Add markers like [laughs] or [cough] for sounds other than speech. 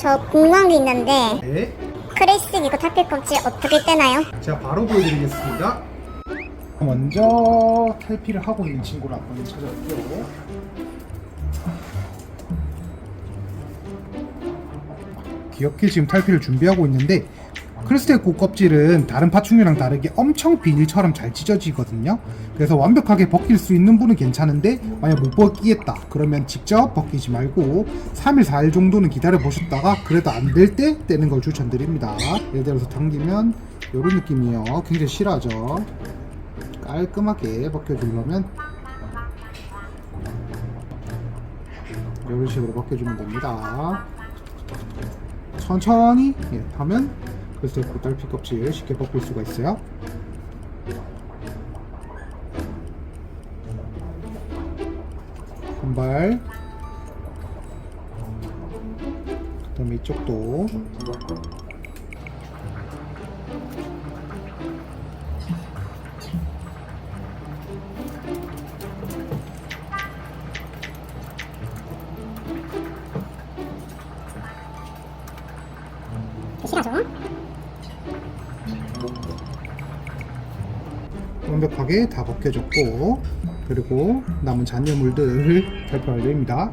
저 궁금한 게 있는데 네, 크레이스틱 이거 탈필 껍질 어떻게 떼나요? 제가 바로 보여드리겠습니다. 먼저 탈피를 하고 있는 친구를 한번 찾아볼게요. 귀엽게 지금 탈피를 준비하고 있는데 크리스탈 꽃 껍질은 다른 파충류랑 다르게 엄청 비닐처럼 잘 찢어지거든요. 그래서 완벽하게 벗길 수 있는 분은 괜찮은데 만약 못 벗기겠다 그러면 직접 벗기지 말고 3일 4일 정도는 기다려 보셨다가 그래도 안 될 때 떼는 걸 추천드립니다. 예를 들어서 당기면 이런 느낌이에요. 굉장히 실하죠. 깔끔하게 벗겨주려면 이런 식으로 벗겨주면 됩니다. 천천히 예, 하면 그래서 고달피 껍질 쉽게 벗길 수가 있어요. 한 발. 그 다음에 이쪽도 실하죠? 완벽하게 다 벗겨졌고 그리고 남은 잔여물들 [laughs] 발표할 됩니다.